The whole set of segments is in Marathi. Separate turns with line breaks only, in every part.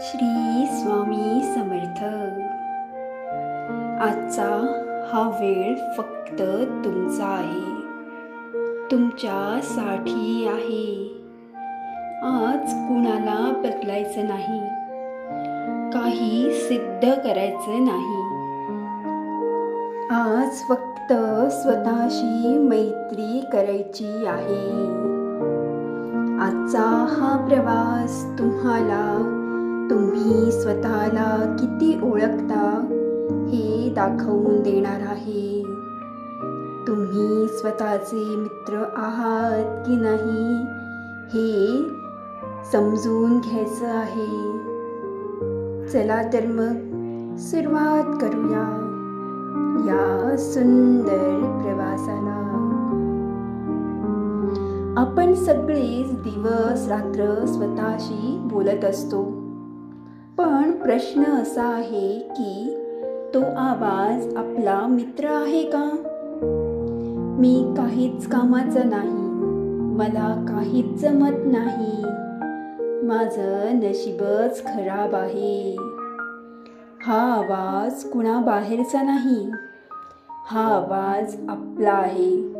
श्री स्वामी समर्थ. आजचा हा वेळ फक्त तुमचा आहे. तुमच्यासाठी आहे. आज कुणाला बदलायचं नाही. काही सिद्ध करायचं नाही. आज फक्त स्वतःशी मैत्री करायची आहे. आजचा हा प्रवास तुम्हाला तुम्ही स्वतःला किती ओळखता हे दाखवून देणार आहे. तुम्ही स्वतःचे मित्र आहात की नाही हे समजून घ्यायचं आहे. चला तर मग सुरुवात करूया या सुंदर प्रवासाला. आपण सगळेच दिवस रात्र स्वतःशी बोलत असतो. पण प्रश्न असा आहे की तो आवाज आपला मित्र आहे का? मी काहीच कामाचं नाही. मला काहीच जमत नाही. माझं नशीबच खराब आहे. हा आवाज कुणाबाहेरचा नाही. हा आवाज आपला आहे.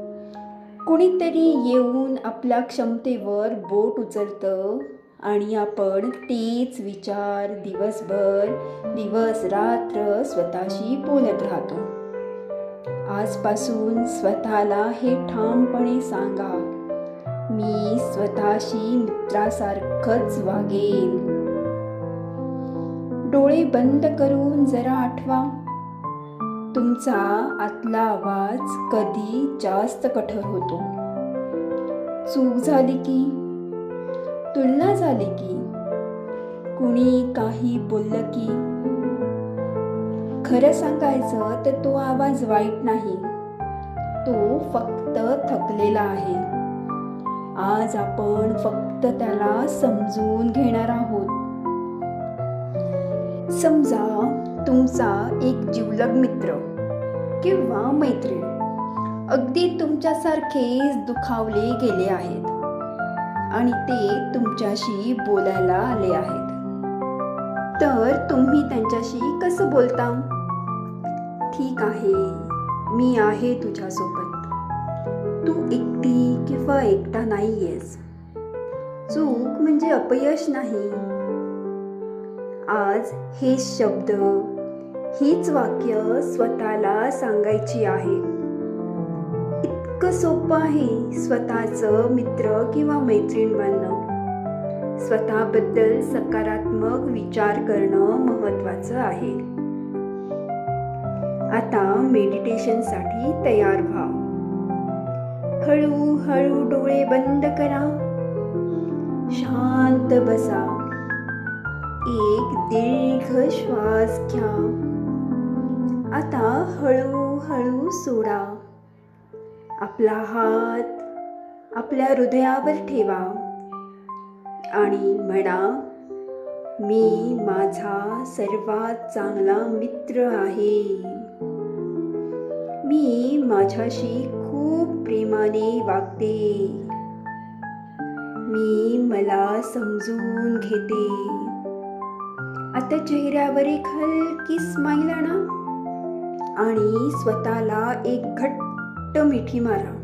कुणीतरी येऊन आपल्या क्षमतेवर बोट उचलतं. आणि आपण तेच विचार दिवसभर दिवस रात्र स्वतःशी बोलत राहतो. आजपासून स्वतःला हे ठामपणे सांगा मी स्वतःशी मित्रासारखंच वागेन. डोळे बंद करून जरा आठवा. तुमचा आतला आवाज कधी जास्त कठोर होतो? चूक झाली की तुलना झाली की? कुणी काही बोललं की? खरं सांगायचं तर तो आवाज वाईट नाही. तो फक्त थकलेला आहे. आज आपण फक्त त्याला समजून घेणार आहोत. समजा तुमचा एक जिवलग मित्र किंवा मैत्रीण अगदी तुमच्यासारखेच दुखावले गेले आहेत. आणि ते तुमच्याशी बोलायला आले आहेत. तर तुम्ही त्यांच्याशी कसं बोलता? ठीक आहे मी आहे तुझ्यासोबत. तू एकटी किंवा एकटा नाहीयेस. चूक म्हणजे अपयश नाही. आज हे शब्द हीच वाक्य स्वतःला सांगायची आहे. इतकं सोपं आहे स्वतःचं मित्र किंवा मैत्रीण बनणं स्वतःबद्दल सकारात्मक विचार करणं महत्वाचं आहे. आता मेडिटेशनसाठी तयार व्हा. हळूहळू डोळे बंद करा. शांत बसा. एक दीर्घ श्वास घ्या. आता हळूहळू सोडा. आपला हात आपल्या हृदयावर ठेवा. आणि म्हणा मी माझा सर्वात चांगला मित्र आहे. मी माझ्याशी खूप प्रेमाने वागते. मी मला समजून घेते. आता चेहऱ्यावर एक हलकी स्माईल आणा. आणि स्वतःला एक घट्ट मिठी मारा.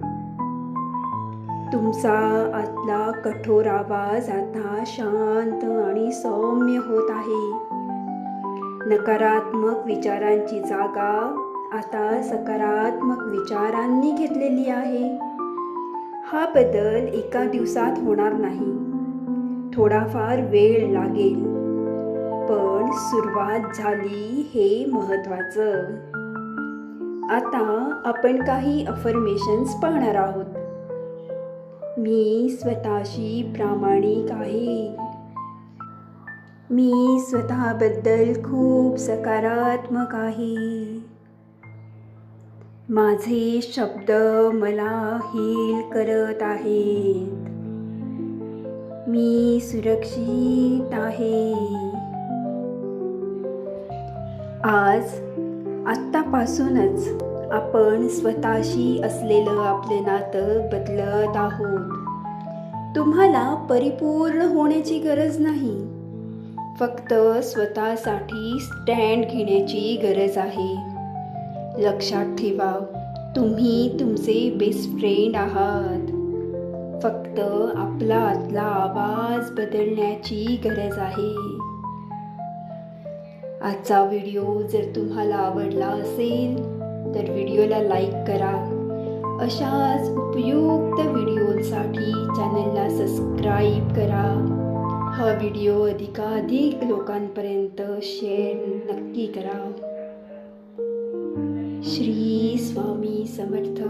तुमचा आतला कठोर आवाज आता शांत आणि सौम्य होत आहे. नकारात्मक विचारांची जागा आता सकारात्मक विचारांनी घेतलेली आहे. हा बदल एका दिवसात होणार नाही. थोडाफार वेळ लागेल. पण सुरुवात झाली हे महत्वाचं आता आपण काही अफर्मेशन्स पाहणार आहोत. मी स्वतःशी प्रामाणिक आहे. मी स्वतःबद्दल खूप सकारात्मक आहे. माझे शब्द मला हील करत आहेत. मी सुरक्षित आहे. आज आत्तापासूनच आपण स्वतःशी असलेलं आपलं नातं बदलत आहोत. तुम्हाला परिपूर्ण होण्याची गरज नाही. फक्त स्वतःसाठी स्टँड घेण्याची गरज आहे. लक्षात ठेवा तुम्ही तुमचे बेस्ट फ्रेंड आहात. फक्त आपला आतला आवाज बदलण्याची गरज आहे. आजचा व्हिडिओ जर तुम्हाला आवडला असेल तर व्हिडिओला लाईक करा. अशाच उपयुक्त व्हिडिओसाठी चॅनलला सबस्क्राईब करा. हा व्हिडिओ अधिकाधिक लोकांपर्यंत शेअर नक्की करा. श्री स्वामी समर्थ.